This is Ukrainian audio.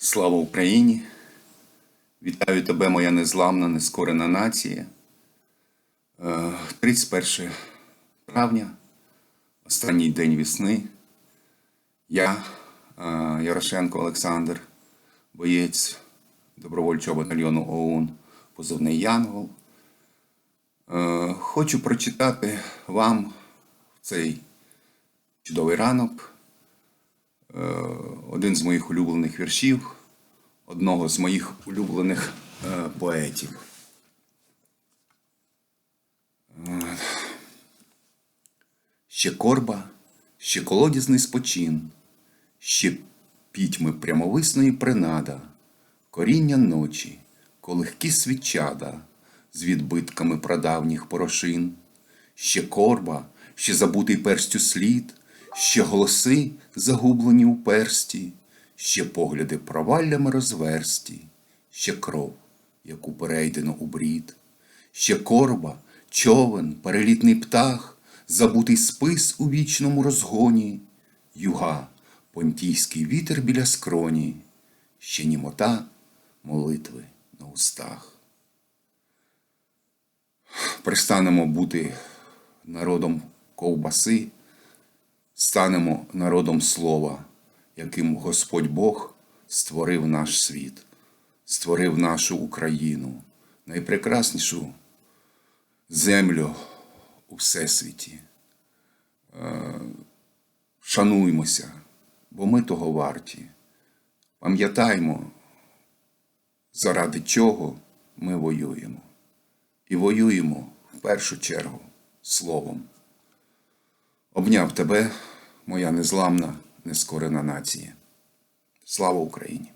Слава Україні! Вітаю тебе, моя незламна, нескорена нація. Е, 31 травня, останній день весни. Я, е, Ярошенко Олександр, боєць добровольчого батальйону ОУН, позивний Янгол. Е, Хочу прочитати вам в цей чудовий ранок е, один з моїх улюблених віршів, одного з моїх улюблених е, поетів. Е, Ще корба, ще колодязний спочин, ще пітьми прямовисної принада, коріння ночі, колегкі свічада з відбитками прадавніх порошин, ще корба, ще забутий перстю слід, ще голоси загублені у персті, ще погляди проваллями розверсті, ще кров, яку перейдено у брід, ще корба, човен, перелітний птах, забутий спис у вічному розгоні, юга, понтійський вітер біля скроні, ще німота молитви на устах. Пристанемо бути народом ковбаси, станемо народом слова, яким Господь Бог створив наш світ, створив нашу Україну, найпрекраснішу землю у всесвіті. Е, Шануймося, бо ми того варті. Пам'ятаймо, заради чого ми воюємо. І воюємо в першу чергу словом. Обняв тебе, моя незламна, нескорена нація. Слава Україні!